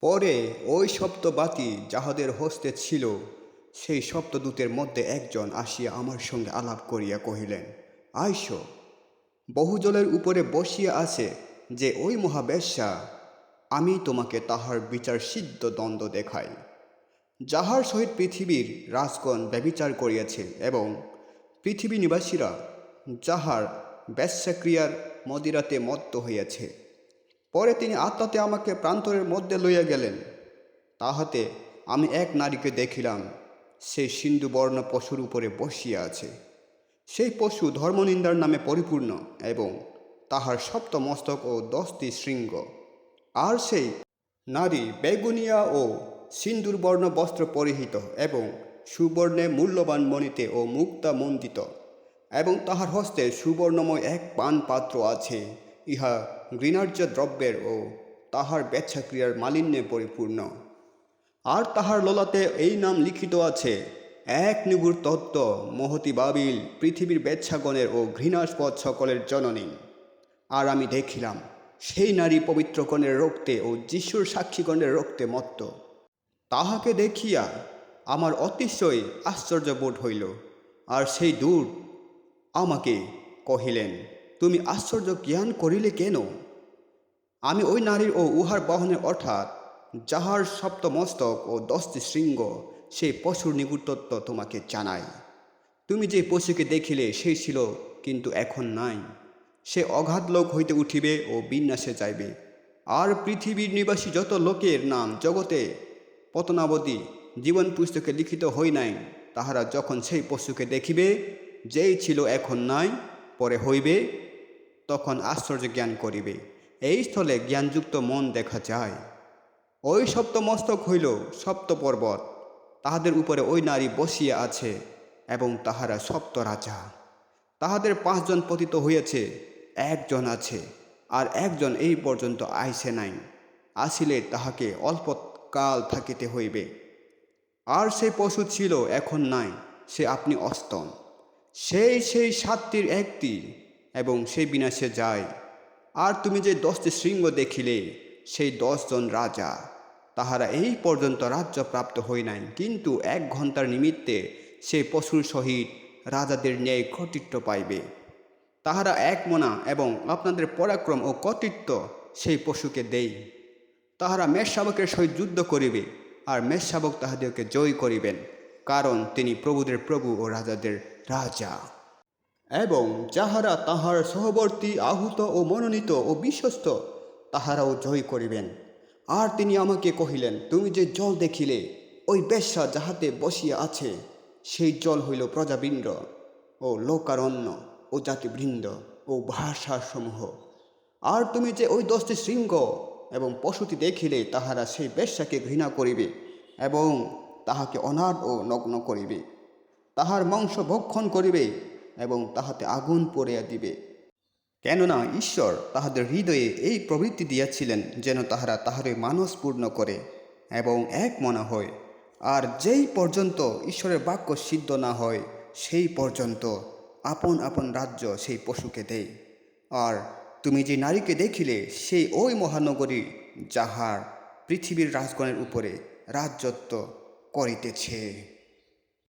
পরে ওই সপ্তবাতি যাহাদের হস্তে ছিল, সেই সপ্তদূতের মধ্যে একজন আসিয়া আমার সঙ্গে আলাপ করিয়া কহিলেন, আইস। বহুজলের উপরে বসিয়া আছে যে ওই মহাবেশ্যা, আমি তোমাকে তাহার বিচার সিদ্ধ দ্বন্দ্ব দেখাই। যাহার সহিত পৃথিবীর রাজগণ ব্যবিচার করিয়াছে এবং পৃথিবী নিবাসীরা যাহার ব্যবসাক্রিয়ার মদিরাতে মত্ত হইয়াছে পরে তিনি আত্মাতে আমাকে প্রান্তরের মধ্যে লইয়া গেলেন। তাহাতে আমি এক নারীকে দেখিলাম, সে সিন্ধুবর্ণ পশুর উপরে বসিয়া আছে। সেই পশু ধর্মনিন্দার নামে পরিপূর্ণ এবং তাহার সপ্ত মস্তক ও দশটি শৃঙ্গ। আর সেই নারী বেগুনিয়া ও সিন্দুরবর্ণ বস্ত্র পরিহিত এবং সুবর্ণে মূল্যবান মণিতে ও মুক্তা মন্দিত এবং তাহার হস্তে সুবর্ণময় এক পান পাত্র আছে। ইহা ঘৃণার্য দ্রব্যের ও তাহার ব্যচ্ছাক্রিয়ার মালিন্যে পরিপূর্ণ। আর তাহার ললাতে এই নাম লিখিত আছে, এক নিগুর তত্ত্ব মহতি বাবিল পৃথিবীর বেচ্ছাগণের ও ঘৃণাস্পদ সকলের জননী। আর আমি দেখিলাম, সেই নারী পবিত্রগণের রক্তে ও যিশুর সাক্ষীগণের রক্তে মত্ত। তাহাকে দেখিয়া আমার অতিশয় আশ্চর্য বোধ হইল, আর সেই দূর আমাকে কহিলেন তুমি আশ্চর্য জ্ঞান করিলে কেন? আমি ওই নারীর ও উহার বহনের অর্থাৎ যাহার সপ্তমস্তক ও দশটি শৃঙ্গ, সেই পশুর নিগুরতত্ত্ব তোমাকে জানাই। তুমি যে পশুকে দেখিলে সেই ছিল কিন্তু এখন নাই। সে অগাধ লোক হইতে উঠিবে ও বিন্যাসে যাইবে। আর পৃথিবীর নিবাসী যত লোকের নাম জগতে, পতনাবধি জীবন পুস্তকে লিখিত হই নাই, তাহারা যখন সেই পশুকে দেখিবে, যেই ছিল এখন নাই, পরে হইবে তখন আশ্চর্য জ্ঞান করিবে। এই স্থলে জ্ঞানযুক্ত মন দেখা যায়। ওই সপ্তমস্তক হইল সপ্ত পর্বত তাহাদের উপরে ওই নারী বসিয়া আছে এবং তাহারা সপ্ত রাজা। তাহাদের পাঁচজন পতিত হইয়াছে, একজন আছে, আর একজন এই পর্যন্ত আইসে নাই। আসিলে তাহাকে অল্প কাল থাকিতে হইবে। আর সেই পশু ছিল এখন নাই, সে আপনি অস্তম। সেই সেই সাতটির একটি এবং সেই বিনাশে যায়। আর তুমি যে দশটি শৃঙ্গ দেখিলে, সেই দশজন রাজা, তাহারা এই পর্যন্ত রাজ্য প্রাপ্ত হই নাই। কিন্তু এক ঘণ্টার নিমিত্তে সে পশুর সহিত রাজাদের ন্যায় কর্তৃত্ব পাইবে। তাহারা এক মনা এবং আপনাদের পরাক্রম ও কর্তৃত্ব সেই পশুকে দেই। তাহারা মেষশাবকের সহিত যুদ্ধ করিবে আর মেষশাবক তাহাদেরকে জয় করিবেন, কারণ তিনি প্রভুদের প্রভু ও রাজাদের রাজা। এবং যাহারা তাহার সহবর্তী আহুত ও মনোনীত ও বিশ্বস্ত, তাহারাও জয় করিবেন। আর তিনি আমাকে কহিলেন, তুমি যে জল দেখিলে, ওই বেশ্যা যাহাতে বসিয়া আছে, সেই জল হইল প্রজাবৃন্দ ও লোকারণ্য ও জাতিবৃন্দ ও ভাষাসমূহ। আর তুমি যে ওই দশটি শৃঙ্গ এবং পশুটি দেখিলে, তাহারা সেই বেশ্যাকে ঘৃণা করিবে এবং তাহাকে অনাথ ও নগ্ন করিবে। তাহার মাংস ভক্ষণ করিবে এবং তাহাতে আগুন পড়িয়া দিবে। কেননা ঈশ্বর তাহাদের হৃদয়ে এই প্রবৃত্তি দিয়াছিলেন যেন তাহারা তাহারে মানস পূর্ণ করে এবং এক মনা হয়, আর যেই পর্যন্ত ঈশ্বরের বাক্য সিদ্ধ না হয়, সেই পর্যন্ত আপন আপন রাজ্য সেই পশুকে দেয়। আর তুমি যে নারীকে দেখিলে, সেই ওই মহানগরী যাহার পৃথিবীর রাজগণের উপরে রাজ্যত্ব করিতেছে।